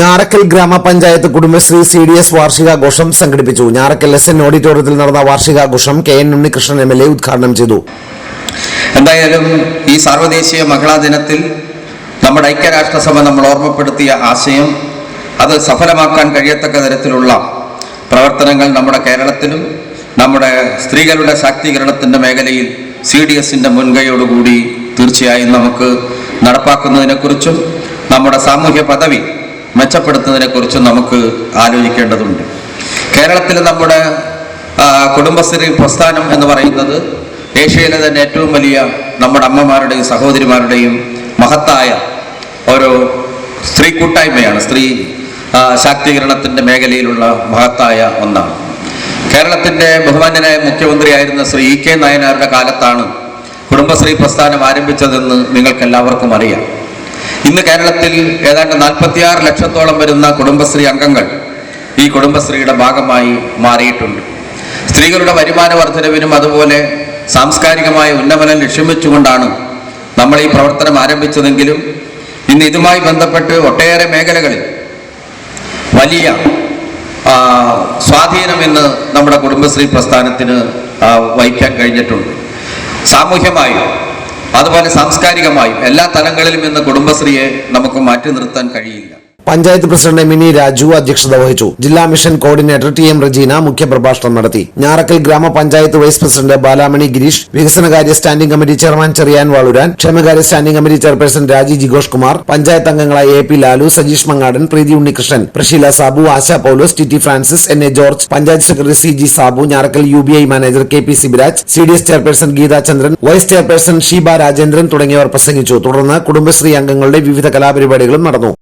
ഞാറക്കൽ ഗ്രാമപഞ്ചായത്ത് Kudumbashree C D S വാർഷികാഘോഷം സംഘടിപ്പിച്ചു. ഞാറക്കൽ എസ് എൻ ഓഡിറ്റോറിയത്തിൽ നടന്ന വാർഷികാഘോഷം K N Unnikrishnan M L A ഉദ്ഘാടനം ചെയ്തു. എന്തായാലും ഈ സാർവദേശീയ മഹിളാ ദിനത്തിൽ നമ്മുടെ ഐക്യരാഷ്ട്രസഭ നമ്മൾ ഓർമ്മപ്പെടുത്തിയ ആശയം അത് സഫലമാക്കാൻ കഴിയത്തക്ക തരത്തിലുള്ള പ്രവർത്തനങ്ങൾ നമ്മുടെ കേരളത്തിലും നമ്മുടെ സ്ത്രീകളുടെ ശാക്തീകരണത്തിന്റെ മേഖലയിൽ സി ഡി എസിന്റെ മുൻകൈയോടുകൂടി തീർച്ചയായും നമുക്ക് നടപ്പാക്കുന്നതിനെക്കുറിച്ചും നമ്മുടെ സാമൂഹ്യ പദവി മെച്ചപ്പെടുത്തുന്നതിനെക്കുറിച്ചും നമുക്ക് ആലോചിക്കേണ്ടതുണ്ട്. കേരളത്തിലെ നമ്മുടെ കുടുംബശ്രീ പ്രസ്ഥാനം എന്ന് പറയുന്നത് ഏഷ്യയിലെ തന്നെ ഏറ്റവും വലിയ നമ്മുടെ അമ്മമാരുടെയും സഹോദരിമാരുടെയും മഹത്തായ ഒരു സ്ത്രീ കൂട്ടായ്മയാണ് സ്ത്രീ ശാക്തീകരണത്തിന്റെ മേഖലയിലുള്ള മഹത്തായ ഒന്നാണ്. കേരളത്തിന്റെ ബഹുമാന്യനായ മുഖ്യമന്ത്രിയായിരുന്ന ശ്രീ ഇ കെ നായനാരുടെ കാലത്താണ് കുടുംബശ്രീ പ്രസ്ഥാനം ആരംഭിച്ചതെന്ന് നിങ്ങൾക്കെല്ലാവർക്കും അറിയാം. ഇന്ന് കേരളത്തിൽ ഏതാണ്ട് നാൽപ്പത്തിയാറ് ലക്ഷത്തോളം വരുന്ന കുടുംബശ്രീ അംഗങ്ങൾ ഈ കുടുംബശ്രീയുടെ ഭാഗമായി മാറിയിട്ടുണ്ട്. സ്ത്രീകളുടെ വരുമാന വർധനവിനും അതുപോലെ സാംസ്കാരികമായ ഉന്നമനം ലക്ഷ്യം വെച്ചുകൊണ്ടാണ് നമ്മൾ ഈ പ്രവർത്തനം ആരംഭിച്ചതെങ്കിലും ഇന്ന് ഇതുമായി ബന്ധപ്പെട്ട് ഒട്ടേറെ മേഖലകളിൽ വലിയ സ്വാധീനം എന്ന് നമ്മുടെ കുടുംബശ്രീ പ്രസ്ഥാനത്തിന് വഹിക്കാൻ കഴിഞ്ഞിട്ടുണ്ട്. സാമൂഹ്യമായും? അതുപോലെ സാംസ്കാരികമായും എല്ലാ തലങ്ങളിലും ഇന്ന് കുടുംബശ്രീയെ നമുക്ക് മാറ്റി നിർത്താൻ കഴിയില്ല. പഞ്ചായത്ത് പ്രസിഡന്റ് മിനി രാജു അധ്യക്ഷത വഹിച്ചു. ജില്ലാ mission coordinator T M Rajeena മുഖ്യപ്രഭാഷണം നടത്തി. ഞാറക്കൽ ഗ്രാമപഞ്ചായത്ത് വൈസ് പ്രസിഡന്റ് ബാലാമണി ഗിരീഷ് വികസനകാര്യ standing committee chairman Cheriyan Valooran ക്ഷേമകാര്യ സ്റ്റാൻഡിംഗ് കമ്മിറ്റി ചെയർപേഴ്സൺ രാജി ജിഘോഷ് കുമാർ പഞ്ചായത്ത് അംഗങ്ങളായ A P Lalu Sajeesh Mangadan Preethi Unnikrishnan Prasheela Sabu Asha Paulose T T Francis N A George panchayat secretary C G Sabu Njarakkal U B I manager K P Sibiraj C D S chairperson Geetha Chandran vice chairperson Sheeba Rajendran തുടങ്ങിയവർ പ്രസംഗിച്ചു. തുടർന്ന് കുടുംബശ്രീ അംഗങ്ങളുടെ വിവിധ കലാപരിപാടികളും നടന്നു.